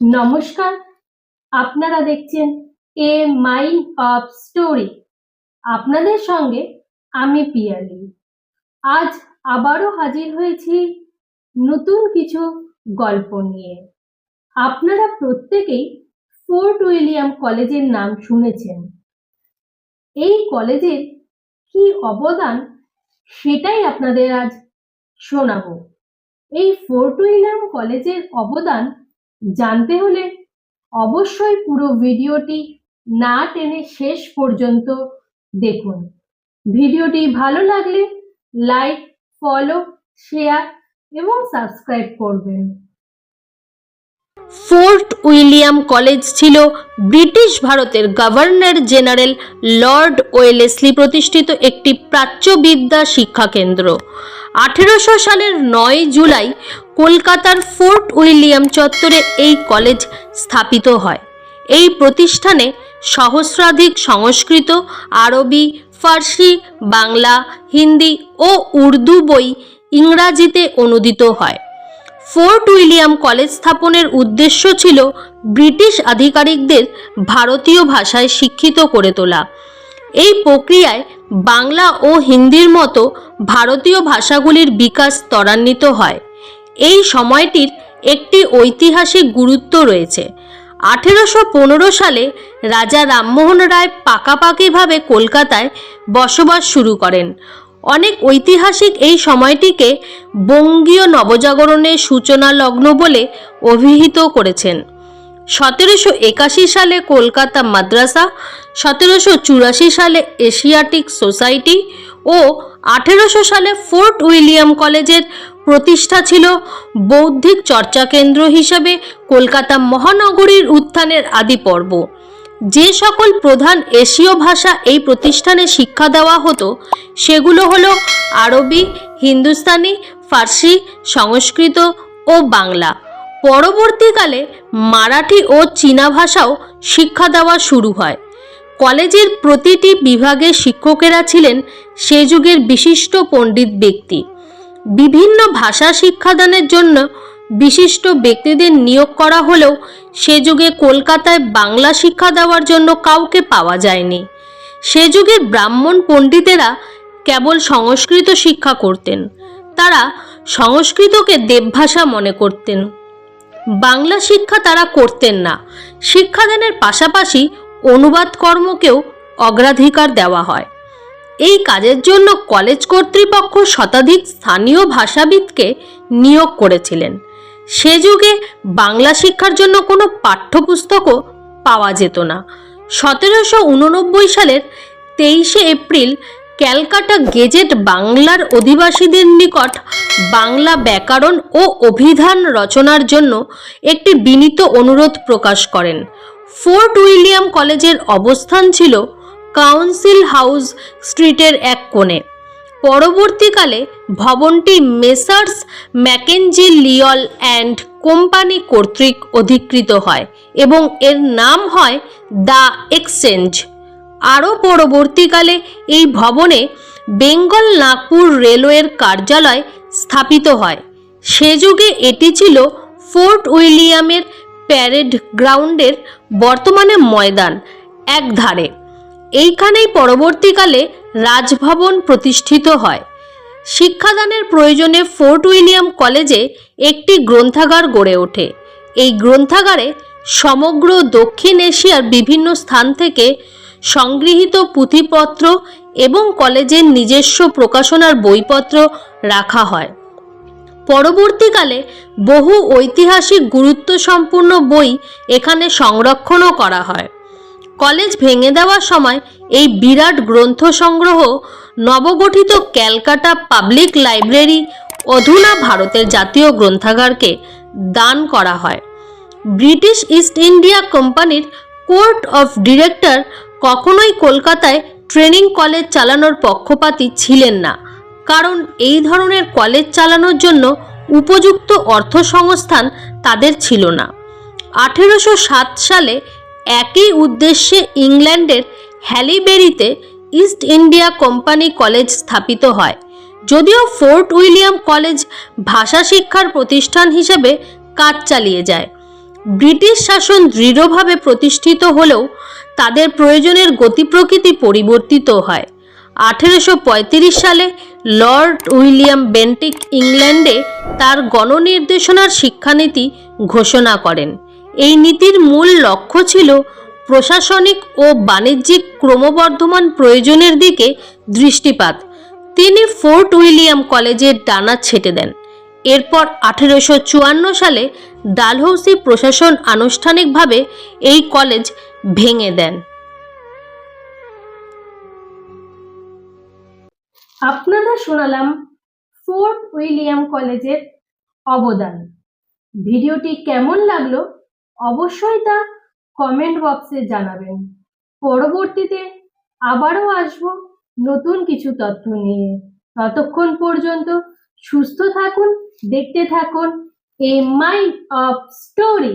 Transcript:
নমস্কার, আপনারা দেখছেন এ মাইন্ড অফ স্টোরি আপনাদের সঙ্গে আমি পিয়ালি। আজ আবারও হাজির হয়েছি নতুন কিছু গল্প নিয়ে। আপনারা প্রত্যেকেই ফোর্ট উইলিয়াম কলেজের নাম শুনেছেন। এই কলেজের কি অবদান সেটাই আপনাদের আজ শোনাবো। এই ফোর্ট উইলিয়াম কলেজের অবদান জানতে হলে অবশ্যই পুরো ভিডিওটি না টেনে শেষ পর্যন্ত দেখুন। ভিডিওটি ভালো লাগলে লাইক, ফলো, শেয়ার এবং সাবস্ক্রাইব করবেন। ফোর্ট উইলিয়াম কলেজ ছিল ব্রিটিশ ভারতের গভর্নর জেনারেল লর্ড ওয়েলেসলি প্রতিষ্ঠিত একটি প্রাচ্যবিদ্যা শিক্ষা কেন্দ্র। আঠেরোশো সালের নয় জুলাই কলকাতার ফোর্ট উইলিয়াম চত্বরে এই কলেজ স্থাপিত হয়। এই প্রতিষ্ঠানে সহস্রাধিক সংস্কৃত, আরবি, ফার্সি, বাংলা, হিন্দি ও উর্দু বই ইংরাজিতে অনুদিত হয়। ফোর্ট উইলিয়াম কলেজ স্থাপনের উদ্দেশ্য ছিল ব্রিটিশ আধিকারিকদের ভারতীয় ভাষায় শিক্ষিত করে তোলা। এই প্রক্রিয়ায় বাংলা ও হিন্দির মতো ভারতীয় ভাষাগুলির বিকাশ ত্বরান্বিত হয়। এই সময়টির একটি ঐতিহাসিক গুরুত্ব রয়েছে। আঠেরোশো পনেরো সালে রাজা রামমোহন রায় পাকাপাকিভাবে কলকাতায় বসবাস শুরু করেন। অনেক ঐতিহাসিক এই সময়টিকে বঙ্গীয় নবজাগরণের সূচনা লগ্ন বলে অভিহিত করেছেন। সতেরোশো একাশি সালে কলকাতা মাদ্রাসা, সতেরোশো চুরাশি সালে এশিয়াটিক সোসাইটি ও আঠেরোশো সালে ফোর্ট উইলিয়াম কলেজের প্রতিষ্ঠা ছিল। বৌদ্ধিক চর্চা কেন্দ্র হিসেবে কলকাতা মহানগরীর উত্থানের আদি পর্ব। যে সকল প্রধান এশীয় ভাষা এই প্রতিষ্ঠানে শিক্ষা দেওয়া হতো, সেগুলো হলো আরবি, হিন্দুস্তানি, ফার্সি, সংস্কৃত ও বাংলা। পরবর্তীকালে মারাঠি ও চীনা ভাষাও শিক্ষা দেওয়া শুরু হয়। কলেজের প্রতিটি বিভাগের শিক্ষকেরা ছিলেন সে যুগের বিশিষ্ট পণ্ডিত ব্যক্তি। বিভিন্ন ভাষা শিক্ষাদানের জন্য বিশিষ্ট ব্যক্তিদের নিয়োগ করা হলেও সে যুগে কলকাতায় বাংলা শিক্ষা দেওয়ার জন্য কাউকে পাওয়া যায়নি। সে যুগের ব্রাহ্মণ পণ্ডিতেরা কেবল সংস্কৃত শিক্ষা করতেন। তারা সংস্কৃতকে দেবভাষা মনে করতেন। বাংলা শিক্ষা তারা করতেন না। শিক্ষাদানের পাশাপাশি অনুবাদ কর্মকেও অগ্রাধিকার দেওয়া হয়। এই কাজের জন্য কলেজ কর্তৃপক্ষ শতাধিক স্থানীয় ভাষাবিদকে নিয়োগ করেছিলেন। সে যুগে বাংলা শিক্ষার জন্য কোনো পাঠ্যপুস্তকও পাওয়া যেত না। সতেরোশো উননব্বই সালের তেইশে এপ্রিল ক্যালকাটা গেজেট বাংলার অধিবাসীদের নিকট বাংলা ব্যাকরণ ও অভিধান রচনার জন্য একটি বিনীত অনুরোধ প্রকাশ করেন। ফোর্ট উইলিয়াম কলেজের অবস্থান ছিল কাউন্সিল হাউস স্ট্রিটের এক কোণে। পরবর্তীকালে ভবনটি Messrs Mackenzie Lyall and company কর্তৃক অধিকৃত হয় এবং এর নাম হয় দ্য এক্সচেঞ্জ। আরও পরবর্তীকালে এই ভবনে বেঙ্গল নাগপুর রেলওয়ের কার্যালয় স্থাপিত হয়। সে যুগে এটি ছিল ফোর্ট উইলিয়ামের প্যারেড গ্রাউন্ডের বর্তমানে ময়দান এক ধারে এইখানেই পরবর্তীকালে রাজভবন প্রতিষ্ঠিত হয়। শিক্ষাদানের প্রয়োজনে ফোর্ট উইলিয়াম কলেজে একটি গ্রন্থাগার গড়ে ওঠে। এই গ্রন্থাগারে সমগ্র দক্ষিণ এশিয়ার বিভিন্ন স্থান থেকে সংগৃহীত পুঁথিপত্র এবং কলেজের নিজস্ব প্রকাশনার বইপত্র রাখা হয়। পরবর্তীকালে বহু ঐতিহাসিক গুরুত্বসম্পন্ন বই এখানে সংরক্ষণও করা হয়। কলেজ ভেঙে দেওয়ার সময় এই বিরাট গ্রন্থ সংগ্রহ নবগঠিত ক্যালকাটা পাবলিক লাইব্রেরি অধুনা ভারতের জাতীয় গ্রন্থাগারকে দান করা হয়। ব্রিটিশ ইস্ট ইন্ডিয়া কোম্পানির কোর্ট অফ ডিরেক্টর কখনোই কলকাতায় ট্রেনিং কলেজ চালানোর পক্ষপাতী ছিলেন না। কারণ এই ধরনের কলেজ চালানোর জন্য উপযুক্ত অর্থ সংস্থান তাদের ছিল না। আঠেরোশো সাত সালে একই উদ্দেশ্যে ইংল্যান্ডের হ্যালিবেরিতে ইস্ট ইন্ডিয়া কোম্পানি কলেজ স্থাপিত হয়। যদিও ফোর্ট উইলিয়াম কলেজ ভাষা শিক্ষার প্রতিষ্ঠান হিসেবে কাজ চালিয়ে যায়। ব্রিটিশ শাসন দৃঢ়ভাবে প্রতিষ্ঠিত হলেও তাদের প্রয়োজনের গতি প্রকৃতি পরিবর্তিত হয়। আঠেরোশো পঁয়ত্রিশ সালে লর্ড উইলিয়াম বেন্টিক ইংল্যান্ডে তার গণনির্দেশনার শিক্ষানীতি ঘোষণা করেন। এই নীতির মূল লক্ষ্য ছিল প্রশাসনিক ও বাণিজ্যিক ক্রমবর্ধমান প্রয়োজনের দিকে দৃষ্টিপাত। তিনি ফোর্ট উইলিয়াম কলেজের ডানা ছেটে দেন। এরপর আঠেরোশো চুয়ান্ন সালে ডালহৌসি প্রশাসন আনুষ্ঠানিকভাবে এই কলেজ ভেঙে দেন। আপনারা শোনালাম ফোর্ট উইলিয়াম কলেজের অবদান। ভিডিওটি কেমন লাগল অবশ্যই তা কমেন্ট বক্সে জানাবেন। পরবর্তীতে আবারও আসব নতুন কিছু তথ্য নিয়ে। ততক্ষণ পর্যন্ত সুস্থ থাকুন দেখতে থাকুন এ মাইন্ড অফ স্টোরি